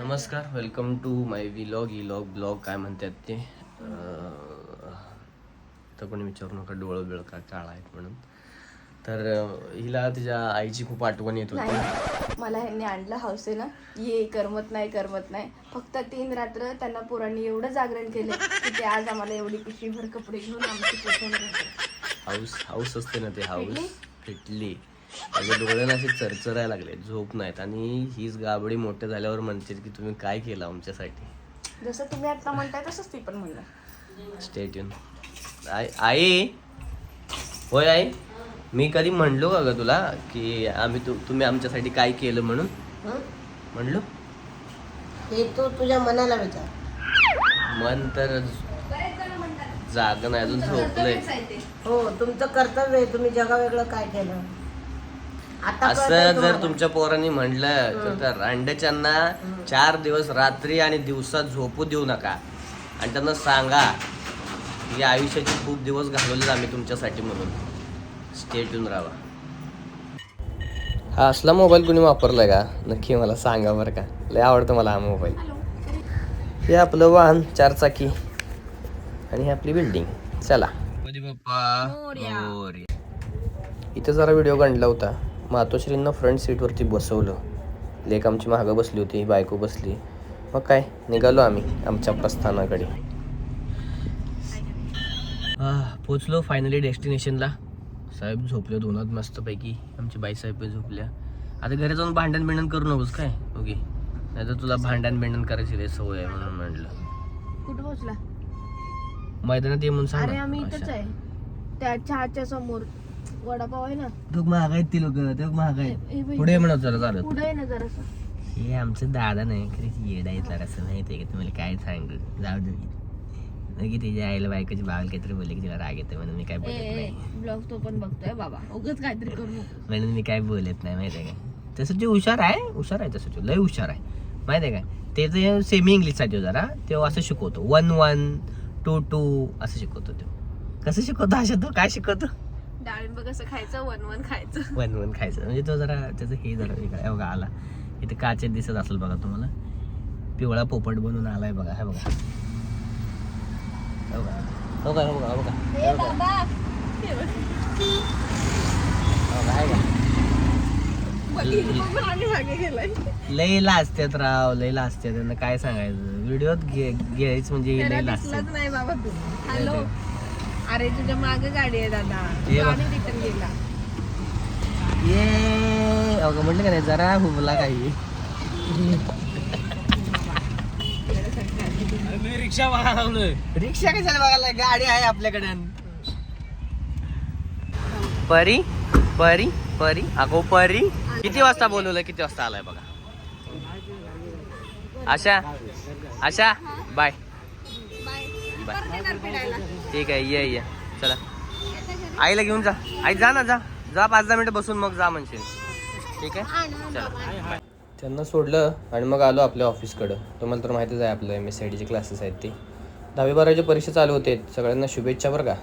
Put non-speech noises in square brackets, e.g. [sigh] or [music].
नमस्कार welcome to my vlog इलॉग blog काय म्हणतात ते? तर कोणी विचारू नका डोळं बिळ का काळा आहेत म्हणून. तर हिला तिच्या आईची खूप आठवण येत होती. मला ह्यांनी आणलं हौसेनं ये करमत नाही करमत नाही. फक्त तीन रात्र त्यांना पोरांनी एवढं जागरण केलं की ते आज आम्हाला एवढी पिशवीभर कपडे घेऊन आमची. हाऊस हाऊस असते ना ते हाऊस फिटली माझे डोळे असे चरचरायला लागले झोप नाहीत. आणि हीच गाबडी मोठे झाल्यावर म्हणते की तुम्ही काय केलं आमच्यासाठी? जसं तुम्ही आता म्हणताय तसंच ती पण म्हणलं. स्टेट येऊन आई आई! होय आई? मी कधी म्हणलो का ग तुला की आम्ही तू तुम्ही आमच्यासाठी काय केलं म्हणून? हं? म्हणलो? हे तू तुझ्या मनाला विचार. मन तर जाग नाही अजून झोपलंय. हो तुमचं कर्तव्य आहे तुम्ही जगावेगळं काय केलं? असं जर. तुमच्या पोरांनी म्हणलं तर रांडेच्यांना चार दिवस रात्री आणि दिवसात झोपू देऊ नका. आणि त्यांना सांगा की आयुष्याचे खूप दिवस घालवलेत आम्ही तुमच्यासाठी म्हणून. स्टेट येऊन राहा. हा असला मोबाईल कुणी वापरलाय का? नक्की मला सांगा बरं का. लय आवडतं मला हा मोबाईल हे आपलं वाहन चारचाकी. आणि ही आपली बिल्डिंग चला. बाप्पा. इथे जरा व्हिडिओ काढला होता. मातोश्रींना फ्रंट सीटवरती बसवलं. लेक आमची मागं बसली होती बायको बसली. मग काय निघालो आम्ही आमच्या प्रस्थानाकडे. पोचलो फायनली डेस्टिनेशनला साहेब झोपले दोनात मस्तपैकी. आमची बाई साहेब झोपल्या. आता घरी जाऊन भांडण बिंडण करू नकोस काय? ओके. नाही तर तुला भांडण बिंडण करायची लय सवय आहे म्हणून म्हणलं कुठं पोहोचला मैदानात ये म्हणून सांग. आम्ही इथंच. आहे. त्या चहाच्या समोर. वडापाव आहे ना. तो महाग आहेत ती लोक तो महाग आहेत. पुढे म्हणत जरा चालत. पुढे आहे ना जरासं. हे आमचं दादा नाही खरंच येडा येतला असं माहिती आहे का? तुम्हाला काय सांगू? जाऊ दे. की त्याच्या आईला बायकोची बावल काहीतरी बोलले की तिला राग येते म्हणून मी काय बोलत नाही. ब्लॉग तो पण बघतोय बाबा. उगच काहीतरी करू म्हणून मी काय बोलत नाही माहिती आहे का? तसं ते हुशार आहे हुशार आहे तसं तो लय हुशार आहे. माहिती आहे का? ते जे सेमी इंग्लिशसाठी जरा तो असं शिकवतो. वन वन टू टू असं शिकवतो तो. कसं शिकवतो? अशा तो काय शिकवतो? डाळिंब कसं खायचं वन वन खायचं. [laughs] वन वन खायचं. म्हणजे तो जरा त्याचं हे जरा वेगळं. बघा आला. इथे काचेत दिसत असेल बघा तुम्हाला. पिवळा पोपट बनून आलाय बघा. हे बघा. हे बघा. बघा बघा बघा. लय लाजत्यात राव लय लाजत्यात. त्यांना काय सांगायचं? व्हिडिओत घे घ्यायच म्हणजे लाजत्यात. दिसलाच नाही बाबा हॅलो? अरे तुझ्या मागे गाडी आहे दादा. तू बघ. आणि रिटर्न गेला. ये. अगं म्हटलं का नाही जरा हुबला काही. रिक्षा रिक्षा कशाला बघायला गाडी आहे आपल्याकडे. परी परी परी. अगो परी. किती वाजता बोलवलं? किती वाजता आलाय बघा? आशा आशा बाय. बाय ठीक आहे ये ये. चला. आईला घेऊन जा. आई जा ना जा. जा पाच दहा मिनिटं बसून मग जा म्हणशील. ठीक आहे? चला. त्यांना सोडलं आणि मग आलो आपल्या ऑफिसकडं. तुम्हाला तर माहितीच आहे आपलं एम एस सी आय टीचे क्लासेस आहेत ते. दहावी बाराच्या परीक्षा चालू होते. सगळ्यांना शुभेच्छा बरं का?